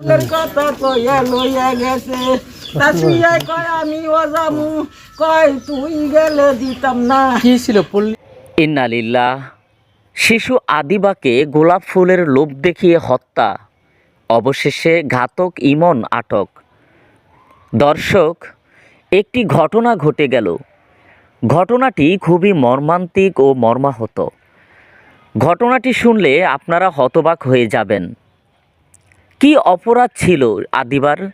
ফুলের কথা কইয়া লইয়া গেছে। তা শুইয়া কয় আমি ও কয় তুই গেলে দিতাম না। কি ছিল পল্লী? ইন্নালিল্লাহ শিশু আদিবাকে গোলাপ ফুলের লোভ দেখিয়ে হত্যা। অবশেষে ঘাতক ইমন আটক। দর্শক একটি ঘটনা ঘটে গেল। ঘটনাটি খুবই মর্মান্তিক ও মর্মাহত। ঘটনাটি শুনলে আপনারা হতবাক হয়ে যাবেন। কি অপরাধ ছিল আদিবার?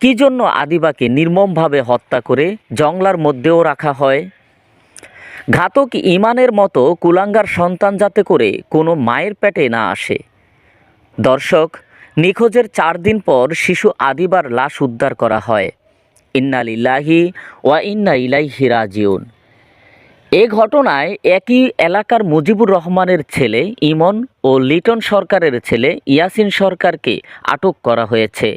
কি জন্য আদিবাকে নির্মমভাবে হত্যা করে জংলার মধ্যেও রাখা হয়? ঘাতক ইমানের মতো কুলাঙ্গার সন্তান যাতে করে কোনো মায়ের পেটে না আসে। দর্শক, নিখোঁজের চার দিন পর শিশু আদিবার লাশ উদ্ধার করা হয়। ইন্না লিল্লাহি ওয়া ইন্না ইলাইহি রাজিউন। এ ঘটনায় একই এলাকার মুজিবুর রহমানের ছেলে ইমন ও লিটন সরকারের ছেলে ইয়াসিন সরকারকে আটক করা হয়েছে।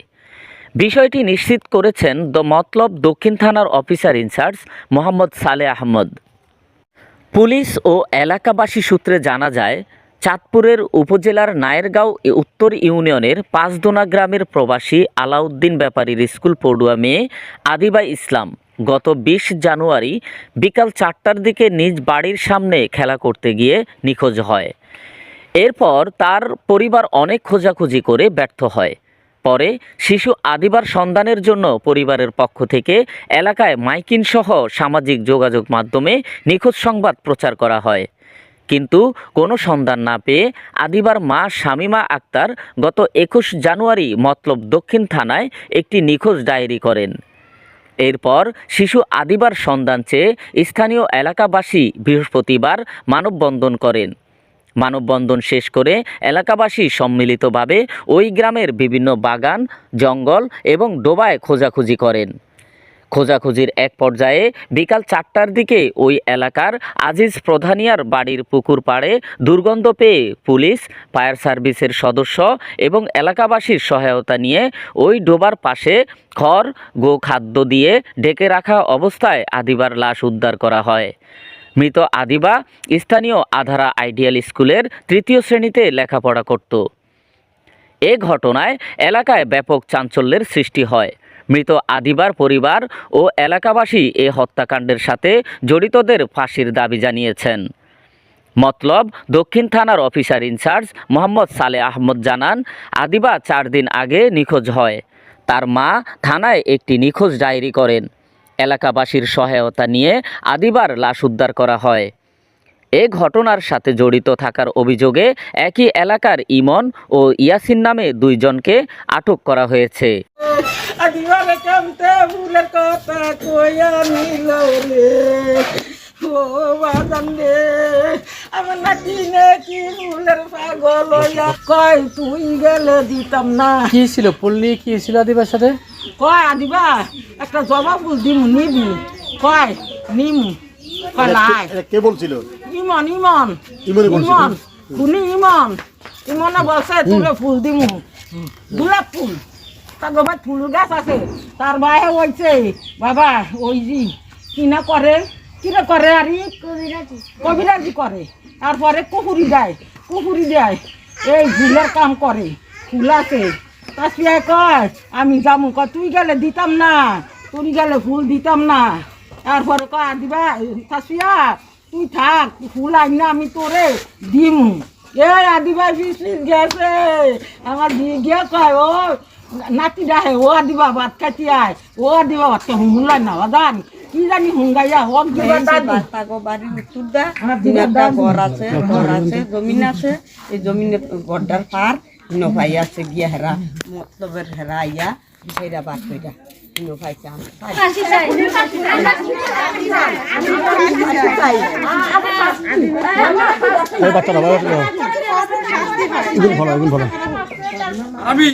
বিষয়টি নিশ্চিত করেছেন দ মতলব দক্ষিণ থানার অফিসার ইনচার্জ মোহাম্মদ সালে আহমদ। পুলিশ ও এলাকাবাসী সূত্রে জানা যায়, চাঁদপুরের উপজেলার নায়েরগাঁও উত্তর ইউনিয়নের পাঁচদোনা গ্রামের প্রবাসী আলাউদ্দিন ব্যাপারীর স্কুল পড়ুয়া মেয়ে আদিবা ইসলাম গত বিশ জানুয়ারি বিকাল চারটার দিকে নিজ বাড়ির সামনে খেলা করতে গিয়ে নিখোঁজ হয়। এরপর তার পরিবার অনেক খোঁজাখুঁজি করে ব্যর্থ হয়। পরে শিশু আদিবার সন্ধানের জন্য পরিবারের পক্ষ থেকে এলাকায় মাইকিন সহ সামাজিক যোগাযোগ মাধ্যমে নিখোঁজ সংবাদ প্রচার করা হয়। কিন্তু কোনো সন্ধান না পেয়ে আদিবার মা শামিমা আক্তার গত একুশ জানুয়ারি মতলব দক্ষিণ থানায় একটি নিখোঁজ ডায়েরি করেন। এরপর শিশু আদিবার সন্ধান চেয়ে স্থানীয় এলাকাবাসী বৃহস্পতিবার মানববন্ধন করেন। মানববন্ধন শেষ করে এলাকাবাসী সম্মিলিতভাবে ওই গ্রামের বিভিন্ন বাগান, জঙ্গল এবং ডোবায় খোঁজাখুঁজি করেন। খোঁজাখুঁজির এক পর্যায়ে বিকাল চারটার দিকে ওই এলাকার আজিজ প্রধানিয়ার বাড়ির পুকুর পাড়ে দুর্গন্ধ পেয়ে পুলিশ, ফায়ার সার্ভিসের সদস্য এবং এলাকাবাসীর সহায়তা নিয়ে ওই ডোবার পাশে খড় গো খাদ্য দিয়ে ঢেকে রাখা অবস্থায় আদিবার লাশ উদ্ধার করা হয়। মৃত আদিবা স্থানীয় আধারা আইডিয়াল স্কুলের তৃতীয় শ্রেণীতে লেখাপড়া করত। এ ঘটনায় এলাকায় ব্যাপক চাঞ্চল্যের সৃষ্টি হয়। মৃত আদিবার পরিবার ও এলাকাবাসী এ হত্যাকাণ্ডের সাথে জড়িতদের ফাঁসির দাবি জানিয়েছেন। মতলব, দক্ষিণ থানার অফিসার ইনচার্জ মোহাম্মদ সালে আহমদ জানান, আদিবা চার দিন আগে নিখোঁজ হয়। তার মা থানায় একটি নিখোঁজ ডায়েরি করেন। এলাকাবাসীর সহায়তা নিয়ে আদিবার লাশ উদ্ধার করা হয়। এ ঘটনার সাথে জড়িত থাকার অভিযোগে একই এলাকার ইমন ও ইয়াসিন নামে দুইজনকে আটক করা হয়েছে। তুই গেলে দিতাম না। কি ছিল? পল্লী কি ছিল আদিবার সাথে? কয় আদিবা একটা জবা ফুল দিমু নিবি। কয় নিমু। কয় নাই। কে বলছিল? ইমন ইমন। ইমনে শুনি ইমন ইমনে। বলছে তুলে ফুল দিমু। গোলাপ ফুল। তার বাবা ফুল গাছ আছে। তার বাইরে হয়েছে বাবা ওই জি কিনা করে কিনা করে আর কবিরাজি। করে। তারপরে কুকুরি দেয় কুকুরি দেয়। এই ফুলের কাম করে। ফুল আছে। তাসিয়া কয় আমি যামু। ক তুই গেলে দিতাম না। তুই গেলে ফুল দিতাম না। তারপরে কয় আর দিবা? তাসিয়া তুই থাক ফুল আই না আমি তোরে দিমু এ পিছিয়ে গেছে আমার দিয়ে গিয়ে কয় ও নাতি ডাহে ও আদিবা ভাত খাইতে আয় ও আদিবা ভাত খাই হুংলাই না বাদান কি জানি হুঙ্গাইয়া হোক দিবা দাদি তাগো বাড়ির উত্তর দা একটা ঘর আছে ঘর আছে জমিন আছে এই জমিনের ঘরটার পার হিনো ভাই আছে গিয়া হেরা মতলবের হেরা আইয়া হেরা বাদ কইরা হিনো ভাই চান বাচ্চাটা বাবা এগুলো ভালো এগুলো ভালো